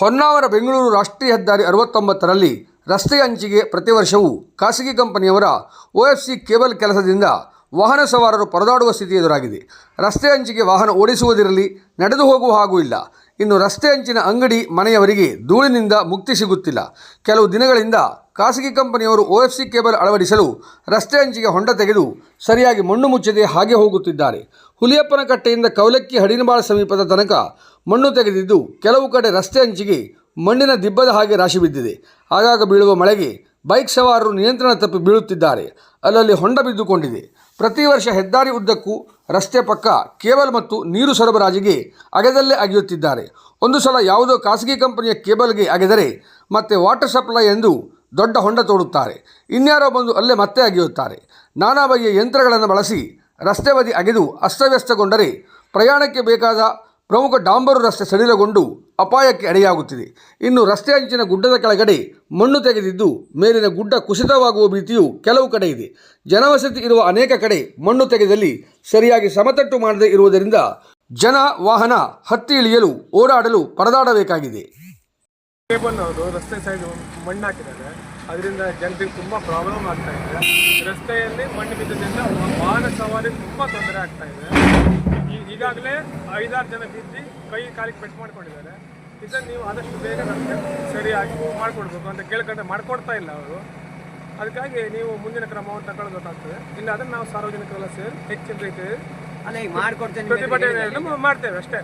ಹೊನ್ನಾವರ ಬೆಂಗಳೂರು ರಾಷ್ಟ್ರೀಯ ಹೆದ್ದಾರಿ ಅರವತ್ತೊಂಬತ್ತರಲ್ಲಿ ರಸ್ತೆ ಹಂಚಿಗೆ ಪ್ರತಿ ವರ್ಷವೂ ಖಾಸಗಿ ಕಂಪನಿಯವರ ಓ ಎಫ್ ಸಿ ಕೇಬಲ್ ಕೆಲಸದಿಂದ ವಾಹನ ಸವಾರರು ಪರದಾಡುವ ಸ್ಥಿತಿ ಎದುರಾಗಿದೆ. ರಸ್ತೆ ಹಂಚಿಗೆ ವಾಹನ ಓಡಿಸುವುದಿರಲಿ, ನಡೆದು ಹೋಗುವ ಹಾಗೂ ಇಲ್ಲ. ಇನ್ನು ರಸ್ತೆ ಅಂಚಿನ ಅಂಗಡಿ ಮನೆಯವರಿಗೆ ಧೂಳಿನಿಂದ ಮುಕ್ತಿ ಸಿಗುತ್ತಿಲ್ಲ. ಕೆಲವು ದಿನಗಳಿಂದ ಖಾಸಗಿ ಕಂಪನಿಯವರು ಒ ಎಫ್ ಸಿ ಕೇಬಲ್ ಅಳವಡಿಸಲು ರಸ್ತೆ ಅಂಚಿಗೆ ಹೊಂಡ ತೆಗೆದು ಸರಿಯಾಗಿ ಮಣ್ಣು ಮುಚ್ಚದೆ, ಹಾಗೆ ಹೋಗುತ್ತಿದ್ದಾರೆ. ಹುಲಿಯಪ್ಪನ ಕಟ್ಟೆಯಿಂದ ಕವಲಕ್ಕಿ ಹಡಿನಬಾಳ ಸಮೀಪದ ತನಕ ಮಣ್ಣು ತೆಗೆದಿದ್ದು ಕೆಲವು ಕಡೆ ರಸ್ತೆ ಅಂಚಿಗೆ ಮಣ್ಣಿನ ದಿಬ್ಬದ ಹಾಗೆ ರಾಶಿ ಬಿದ್ದಿದೆ. ಆಗಾಗ ಬೀಳುವ ಮಳೆಗೆ ಬೈಕ್ ಸವಾರರು ನಿಯಂತ್ರಣ ತಪ್ಪಿ ಬೀಳುತ್ತಿದ್ದಾರೆ. ಅಲ್ಲಲ್ಲಿ ಹೊಂಡ ಬಿದ್ದುಕೊಂಡಿದೆ. ಪ್ರತಿ ವರ್ಷ ಹೆದ್ದಾರಿ ಉದ್ದಕ್ಕೂ ರಸ್ತೆ ಪಕ್ಕ ಕೇಬಲ್ ಮತ್ತು ನೀರು ಸರಬರಾಜಿಗೆ ಅಗೆದಲ್ಲೇ ಅಗೆಯುತ್ತಿದ್ದಾರೆ. ಒಂದು ಸಲ ಯಾವುದೋ ಖಾಸಗಿ ಕಂಪನಿಯ ಕೇಬಲ್ಗೆ ಅಗೆದರೆ ಮತ್ತೆ ವಾಟರ್ ಸಪ್ಲೈ ಎಂದು ದೊಡ್ಡ ಹೊಂಡ ತೋಡುತ್ತಾರೆ. ಇನ್ಯಾರೋ ಬಂದು ಅಲ್ಲೇ ಮತ್ತೆ ಅಗೆಯುತ್ತಾರೆ. ನಾನಾ ಬಗೆಯ ಯಂತ್ರಗಳನ್ನು ಬಳಸಿ ರಸ್ತೆ ಬದಿ ಅಗೆದು ಅಸ್ತವ್ಯಸ್ತಗೊಂಡರೆ ಪ್ರಯಾಣಕ್ಕೆ ಬೇಕಾದ ಪ್ರಮುಖ ಡಾಂಬರು ರಸ್ತೆ ಸಡಿಲಗೊಂಡು ಅಪಾಯಕ್ಕೆ ಎಡೆಯಾಗುತ್ತಿದೆ ಇನ್ನು ರಸ್ತೆ ಅಂಚಿನ ಗುಡ್ಡದ ಕೆಳಗಡೆ ಮಣ್ಣು ತೆಗೆದಿದ್ದು ಮೇಲಿನ ಗುಡ್ಡ ಕುಸಿತವಾಗುವ ಭೀತಿಯು ಕೆಲವು ಕಡೆ ಇದೆ. ಜನವಸತಿ ಇರುವ ಅನೇಕ ಕಡೆ ಮಣ್ಣು ತೆಗೆದಲ್ಲಿ ಸರಿಯಾಗಿ ಸಮತಟ್ಟು ಮಾಡದೇ ಇರುವುದರಿಂದ ಜನ ವಾಹನ ಹತ್ತಿ ಇಳಿಯಲು, ಓಡಾಡಲು ಪರದಾಡಬೇಕಾಗಿದೆ. ಕೇಬಲ್ ಅವರು ರಸ್ತೆ ಸೈಡ್ ಮಣ್ಣು ಹಾಕಿದ್ದಾರೆ. ಅದರಿಂದ ಜನರಿಗೆ ತುಂಬ ಪ್ರಾಬ್ಲಮ್ ಆಗ್ತಾ ಇದೆ. ರಸ್ತೆಯಲ್ಲಿ ಮಣ್ಣು ಬಿದ್ದದಿಂದ ವಾಹನ ಸವಾರಿ ತುಂಬ ತೊಂದರೆ ಆಗ್ತಾ ಇದೆ. ಈಗಾಗಲೇ ಐದಾರು ಜನ ಬಿದ್ದು ಕೈ ಕಾಲಿಗೆ ಪೆಟ್ಟು ಮಾಡ್ಕೊಂಡಿದ್ದಾರೆ. ಇದನ್ನು ನೀವು ಆದಷ್ಟು ಬೇಗ ನಮಗೆ ಸರಿಯಾಗಿ ಮಾಡಿಕೊಡ್ಬೇಕು ಅಂತ ಕೇಳ್ಕೊಂಡ್ರೆ ಮಾಡ್ಕೊಡ್ತಾ ಇಲ್ಲ ಅವರು. ಅದಕ್ಕಾಗಿ ನೀವು ಮುಂದಿನ ಕ್ರಮವನ್ನು ತಗೊಳ್ಬೇಕಾಗ್ತದೆ ಇಲ್ಲ ಅದನ್ನು ನಾವು ಸಾರ್ವಜನಿಕರೆಲ್ಲ ಸೇರಿ ಹೆಚ್ಚಿನ ರೀತಿಯಲ್ಲಿ ಪ್ರತಿಭಟನೆಯನ್ನು ಮಾಡ್ತೇವೆ ಅಷ್ಟೇ.